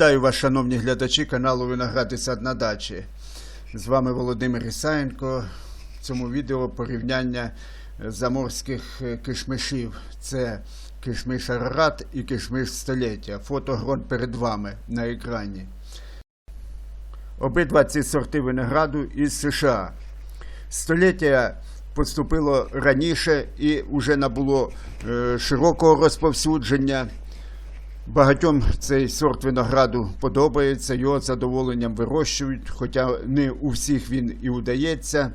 Вітаю вас, шановні глядачі каналу Виноград і сад на дачі. З вами Володимир Ісаєнко. В цьому відео порівняння заморських е, кишмишів. Це кишмиш Арарат і кишмиш століття. Фотогрон перед вами на екрані. Обидва ці сорти винограду із США. Століття поступило раніше і вже набуло е, широкого розповсюдження. Багатьом цей сорт винограду подобається, його з задоволенням вирощують, хоча не у всіх він і удається.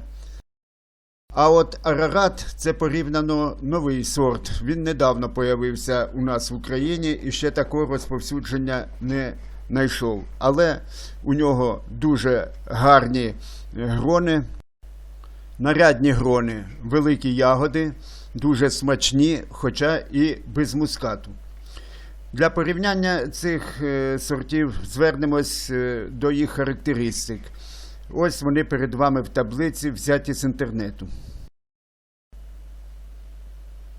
А от Арарат це порівняно новий сорт. Він недавно появився у нас в Україні і ще такого розповсюдження не знайшов. Але у нього дуже гарні грони, нарядні грони, великі ягоди, дуже смачні, хоча і без мускату. Для порівняння цих е, сортів звернемось е, до їх характеристик. Ось вони перед вами в таблиці, взяті з інтернету.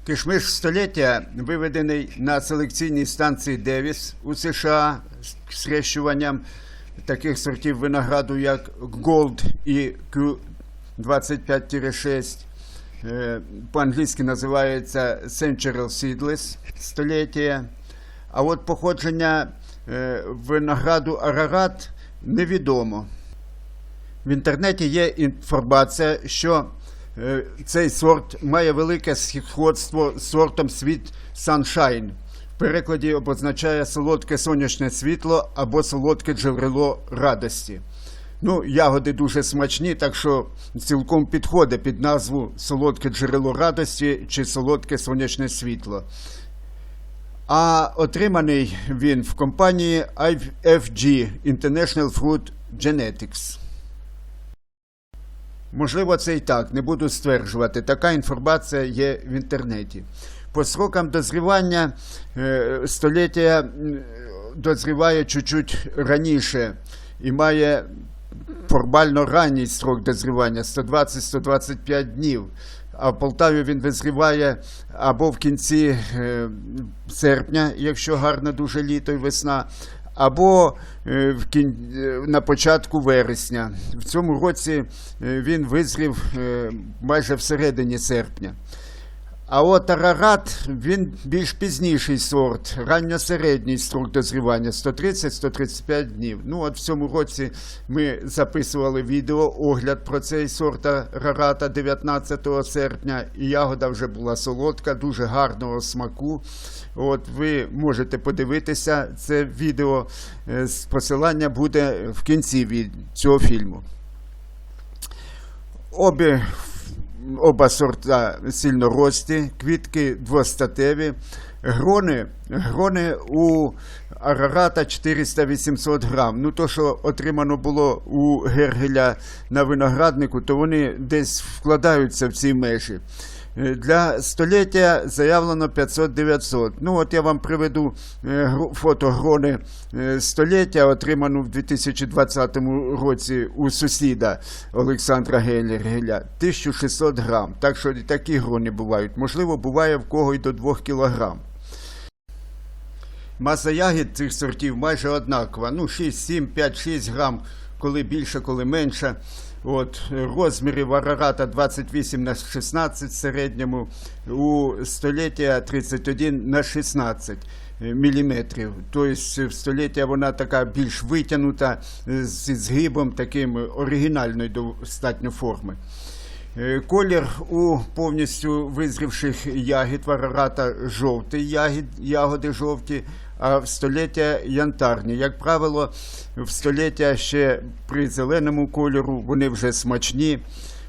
Кишмиш століття виведений на селекційній станції Девіс у США з схрещуванням таких сортів винограду, як Gold і Q25-6. Е, По-англійськи називається Century Seedless століття. А от походження е, винограду Арарат невідомо. В інтернеті є інформація, що е, цей сорт має велике сходство з сортом світ Sunshine. В перекладі обозначає солодке сонячне світло або солодке джерело радості. Ну, ягоди дуже смачні, так що цілком підходить під назву солодке джерело радості чи солодке сонячне світло. А отриманий він в компанії IFG International Fruit Genetics. Можливо, це і так, не буду стверджувати. Така інформація є в інтернеті. По срокам дозрівання е, століття дозріває чуть-чуть раніше і має формально ранній срок дозрівання 120-125 днів. А в Полтаві він визріває або в кінці е, серпня, якщо гарне дуже літо і весна, або е, в кін... е, на початку вересня. В цьому році він визрів майже всередині серпня. А от Арарат, він більш пізніший сорт, ранньосередній строк дозрівання 130-135 днів. Ну от в цьому році ми записували відео огляд про цей сорт Арарата 19 серпня, і ягода вже була солодка, дуже гарного смаку. От ви можете подивитися це відео. Е, Посилання буде в кінці від цього фільму. Обі Оба сорта сильно рості, квітки двостатеві, грони, грони у Арарата 400-800 грам. Ну, то, що отримано було у Гергеля на винограднику, то вони десь вкладаються в ці межі. Е, Для століття заявлено 500-900. Ну, от я вам приведу е, фото грони е, століття, отриману в 2020 році у сусіда Олександра Гелергеля. 1600 грам. Так що такі грони бувають. Можливо, буває в кого й до 2 кілограм. Маса ягід цих сортів майже однакова. Ну, 6, 7, 5, 6 грам, коли більше, коли менше. От, розмірів арарата 28 на 16 в середньому, у століття 31 на 16 міліметрів. Тобто в століття вона така більш витягнута е, зі згибом таким оригінальної достатньо форми. Е, Колір у повністю визрівших ягід варарата жовтий ягід, ягоди жовті, а в століття янтарні. Як правило, в століття ще при зеленому кольору вони вже смачні.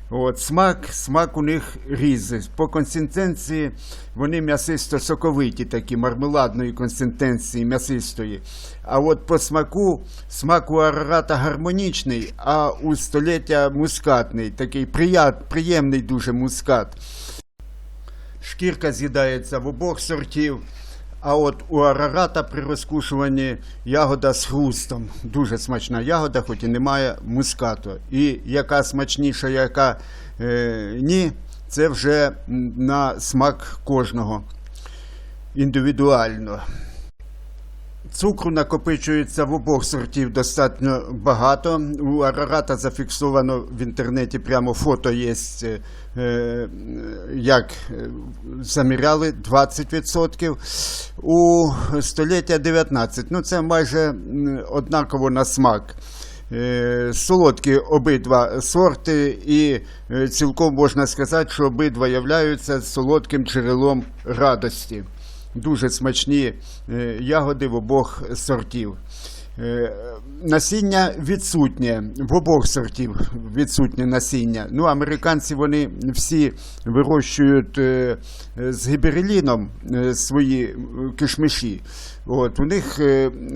От, смак, смак у них різний. По консистенції вони м'ясисто-соковиті, такі мармеладної консистенції, м'ясистої. А от по смаку, смак у арарата гармонічний, а у століття мускатний, такий прият, приємний дуже мускат. Шкірка з'їдається в обох сортів. А от у арарата при розкушуванні ягода з хрустом. Дуже смачна ягода, хоч і немає мускату. І яка смачніша, яка е, ні, це вже на смак кожного індивідуально. Цукру накопичується в обох сортів достатньо багато. У арарата зафіксовано в інтернеті прямо фото є, е, е, як е, заміряли 20%. У століття 19. Ну це майже однаково на смак. Солодкі обидва сорти, і цілком можна сказати, що обидва являються солодким джерелом радості. Дуже смачні е, ягоди в обох сортів. Е, Насіння відсутнє в обох сортів відсутнє насіння. Ну, американці вони всі вирощують е, з гібереліном е, свої кишмиші. От, у них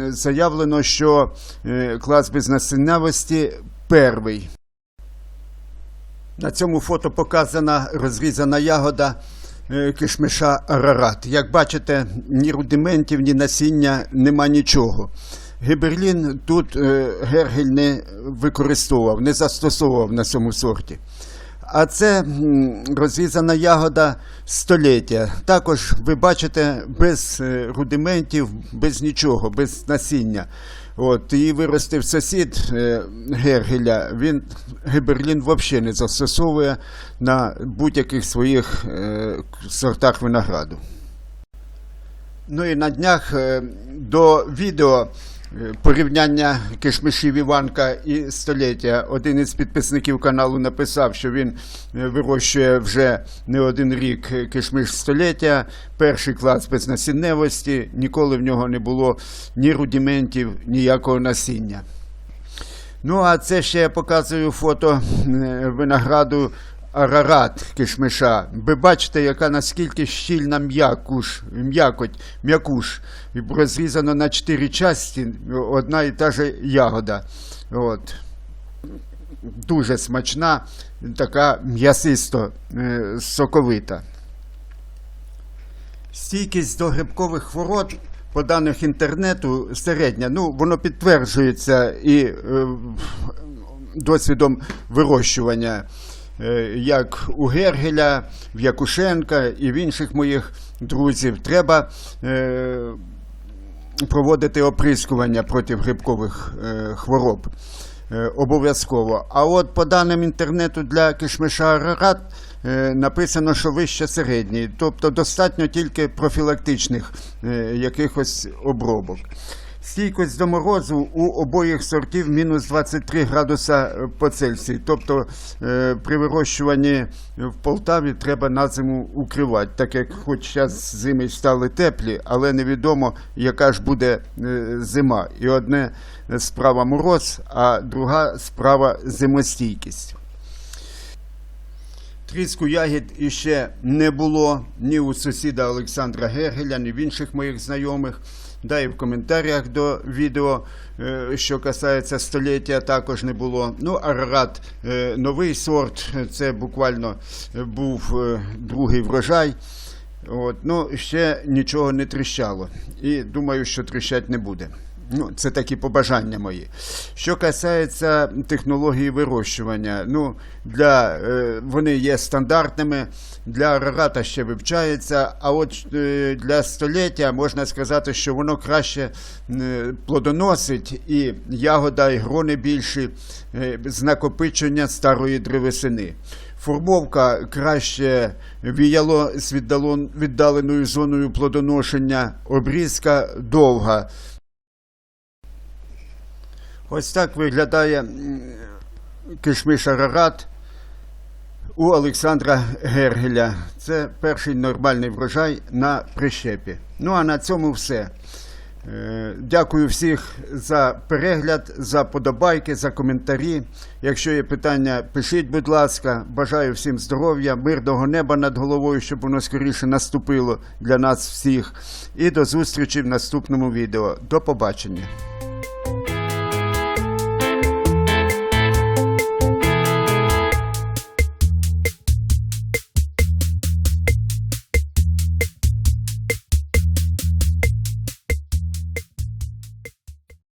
заявлено, що клас безнасіннявості перший. На цьому фото показана розрізана ягода кишмиша Арарат. Як бачите, ні рудиментів, ні насіння, нема нічого. Гіберлін тут е, Гергель не використовував, не застосовував на цьому сорті. А це розрізана ягода століття. Також ви бачите без е, рудиментів, без нічого, без насіння. От, її виростив сусід е, Гергеля, він Геберлін взагалі не застосовує на будь-яких своїх е, сортах винограду. Ну і на днях е, до відео порівняння кишмишів Іванка і століття. Один із підписників каналу написав, що він е, вирощує вже не один рік е, кишмиш століття, перший клас безнасінневості, ніколи в нього не було ні рудиментів, ніякого насіння. Ну, а це ще я показую фото е, винограду Арарат кишмиша. Ви бачите, яка наскільки щільна м'якуш, м'якоть, м'якуш. Розрізано на чотири часті, одна і та же ягода. От. Дуже смачна, така м'ясисто е, соковита. Стійкість до грибкових хвороб, по даних інтернету, середня. Ну, воно підтверджується і е, досвідом вирощування, як у Гергеля, в Якушенка і в інших моїх друзів. Треба е, проводити оприскування проти грибкових е, хвороб. Е, Обов'язково. А от по даним інтернету для кишмиша Арарат е, написано, що вище середній, тобто достатньо тільки профілактичних е, якихось обробок. Стійкость до морозу у обоїх сортів мінус 23 градуса по Цельсію. Тобто е, при вирощуванні в Полтаві треба на зиму укривати, так як хоч зараз зими стали теплі, але невідомо, яка ж буде е, зима. І одне справа мороз, а друга справа зимостійкість. Тріску ягід іще не було ні у сусіда Олександра Гергеля, ні в інших моїх знайомих. Да і в коментарях до відео, е, що касається століття, також не було. Ну, Арарат е, новий сорт, це буквально е, був другий врожай. От, ну, ще нічого не тріщало. І думаю, що тріщать не буде. Ну, це такі побажання мої. Що касається технології вирощування, ну, для, е, вони є стандартними, для арарата ще вивчається, а от е, для століття можна сказати, що воно краще е, плодоносить і ягода, і грони більші з накопичення старої древесини. Формовка краще віяло з віддаленою зоною плодоношення, обрізка довга. Ось так виглядає м, кишмиш Арарат у Олександра Гергеля. Це перший нормальний врожай на прищепі. Ну а на цьому все. Е, Дякую всіх за перегляд, за подобайки, за коментарі. Якщо є питання, пишіть, будь ласка. Бажаю всім здоров'я, мирного неба над головою, щоб воно скоріше наступило для нас всіх. І до зустрічі в наступному відео. До побачення.